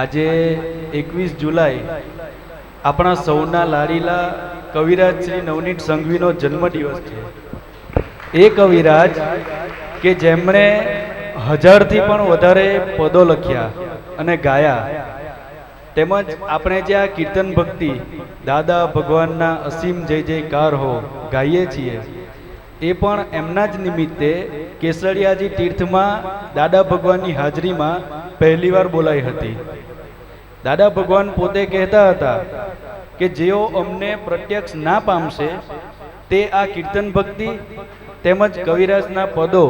આજે એકવીસ જુલાઈ આપણા સૌના લાડીલા કવિરાજ શ્રી નવનીત સંઘવીનો જન્મદિવસ છે. એ કવિરાજ કે જેમણે હજારથી પણ વધારે પદો લખ્યા અને ગાયા. તેમજ આપણે જે આ કીર્તન ભક્તિ દાદા ભગવાનના અસીમ જય જયકાર હો ગાઈએ છીએ. એ પણ એમના જ નિમિત્તે કેસરિયાજી તીર્થમાં દાદા ભગવાનની હાજરીમાં પહેલીવાર બોલાઈ હતી. દાદા ભગવાન પોતે કહેતા હતા કે જેઓ અમને પ્રત્યક્ષ ના પામશે, તે આ કીર્તન ભક્તિ તેમજ કવિરાજના પદો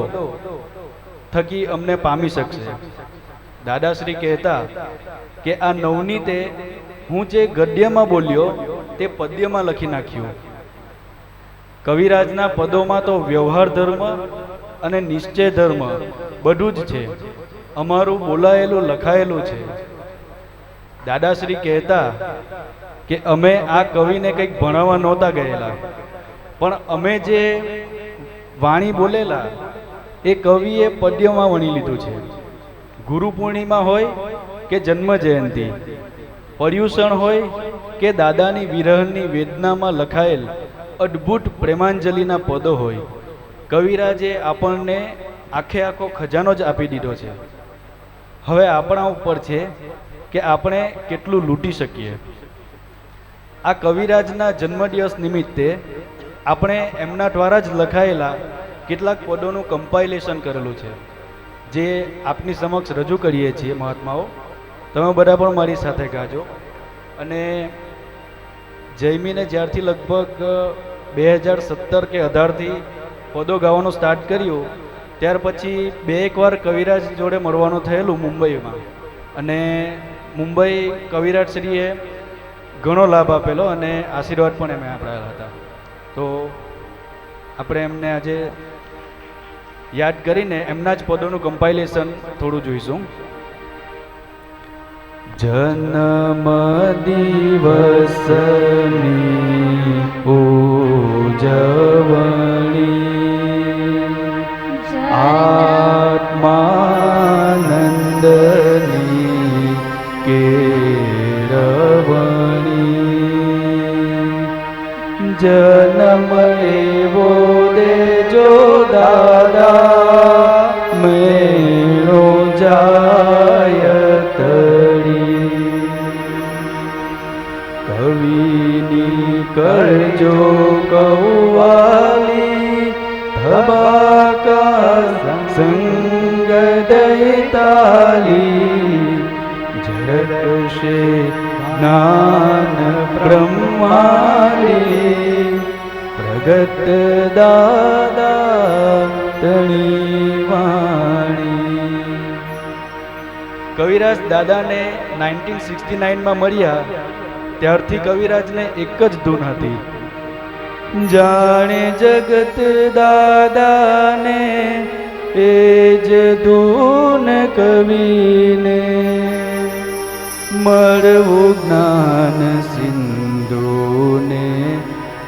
થકી અમને પામી શકશે. દાદાશ્રી કહેતા કે આ નવનીતે હું જે ગદ્યમાં બોલ્યો, તે પદ્યમાં લખી નાખ્યું. કવિરાજના પદોમાં તો વ્યવહાર ધર્મ અને નિશ્ચય ધર્મ બધું જ છે. અમારું બોલાયેલું, લખાયેલું છે. દાદાશ્રી કહેતા કે અમે આ કવિને કંઈક ભણાવવા નહોતા ગયેલા. પણ અમે જે વાણી બોલેલા, એ કવિએ પદ્યમાં વણી લીધું છે. ગુરુ પૂર્ણિમા હોય કે જન્મ જયંતિ, પર્યુષણ હોય કે દાદાની વિરહની વેદનામાં લખાયેલ અદ્ભુત પ્રેમાંજલિના પદો હોય. કવિરાજે આપણને આખે આખો ખજાનો જ આપી દીધો છે. હવે આપણા ઉપર છે કે આપણે કેટલું લૂંટી શકીએ. આ કવિરાજના જન્મદિવસ નિમિત્તે આપણે એમના દ્વારા જ લખાયેલા કેટલાક પદોનું કમ્પાઇલેશન કરેલું છે. જે આપની સમક્ષ રજૂ કરીએ છીએ મહાત્માઓ. તમે બધા પણ મારી સાથે ગાજો. અને જૈમીને જ્યારથી લગભગ બે હજાર સત્તર કે અઢારથી પદો ગાવાનું સ્ટાર્ટ કર્યું, ત્યાર પછી બે એકવાર કવિરાજ જોડે મળવાનું થયેલું મુંબઈમાં. અને મુંબઈ કવિરાજશ્રીએ ઘણો લાભ આપેલો અને આશીર્વાદ પણ એમણે આપણા હતા. તો આપણે એમને આજે યાદ કરીને એમના જ પદોનું કમ્પાઇલેશન થોડું જોઈશું. જન્મ દિવસની કેળવણી. જન્મ એવો દેજો દાદા મેળો જાય તરી કવિની કરજો કૌવાલી ધબાકા સંગ દૈતાલી. ઝળકશે જ્ઞાન બ્રહ્માલી પ્રગટ દાદા તણી વાણી કવિરાજ દાદાને નાઇન્ટીન સિક્સટી નાઇનમાં મળ્યા ત્યારથી કવિરાજને એક જ ધૂન હતી જાણે જગત દાદાને એ જ ધૂન કવિને મળવું જ્ઞાન સિંધુને,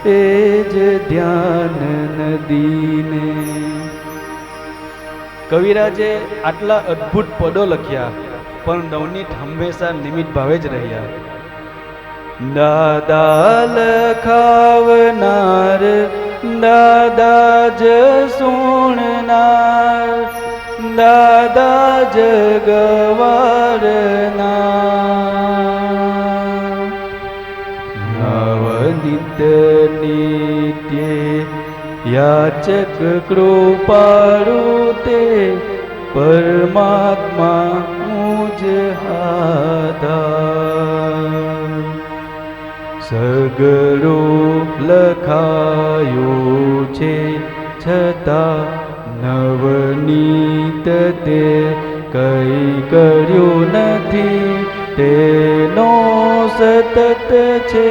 એ જ ધ્યાન નદીને. કવિરાજે આટલા અદ્ભુત પદો લખ્યા, પણ નવનીત હંમેશા નિમિત ભાવે જ રહ્યા. દાદા લખાવનાર, દાદા જ સુણનાર, દાદા જગવારનાર યાચક કૃપાળુ તે પરમાત્મા મુજ હાદાર સગળો લખાયો છે છતાં નવનીત તે કઈ કર્યું નથી. તેનો સતત છે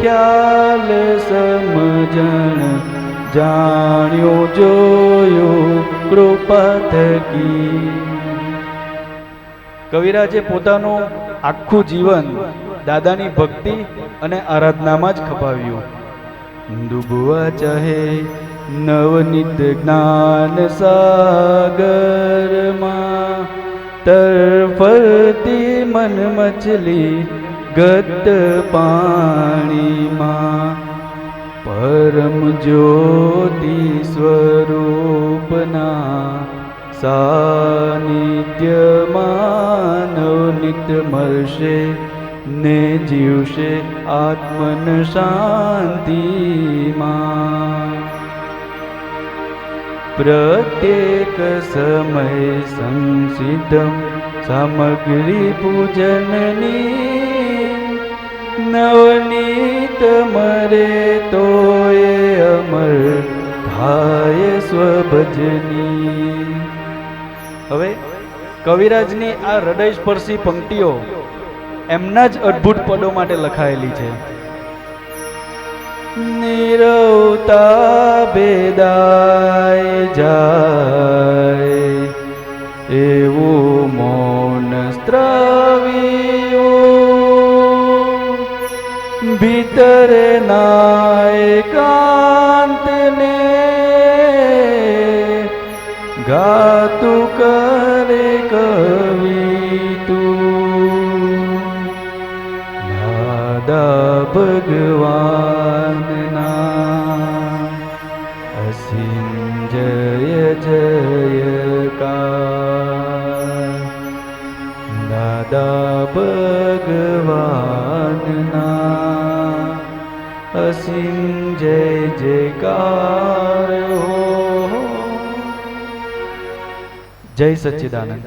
ખ્યાલ સમજણ જાણ્યો, જોયું કૃપા થકી કવિરાજે પોતાનું આખું જીવન દાદાની ભક્તિ અને આરાધનામાં જ ખપાવ્યું. ડૂબવા ચાહે નવનીત જ્ઞાન સાગરમાં તરફરતી મન મચલી ગત પાણીમાં. પરમ જ્યોતિ સ્વરૂપના સાનિધ્યમાં નવનિત મળશે, ને જીવશે આત્મન શાંતિમાં. પ્રત્યેક સમય સંસિદ્ધમ સામગ્રી પૂજનની નવનીત મરે તો અમર ભાય સ્વભજની. હવે કવિરાજની આ હૃદયસ્પર્શી પંક્તિઓ એમના જ અદ્ભુત પદો માટે લખાયેલી છે. નિરવતા ભેદાય જાય ભીતરે નાય કાંતને ગાતું કરે કવિ તું દાદા ભગવાનના અસીમ જય જયકાર દાદા ભગવાનના અસીમ જય જયકાર હો જય સચ્ચિદાનંદ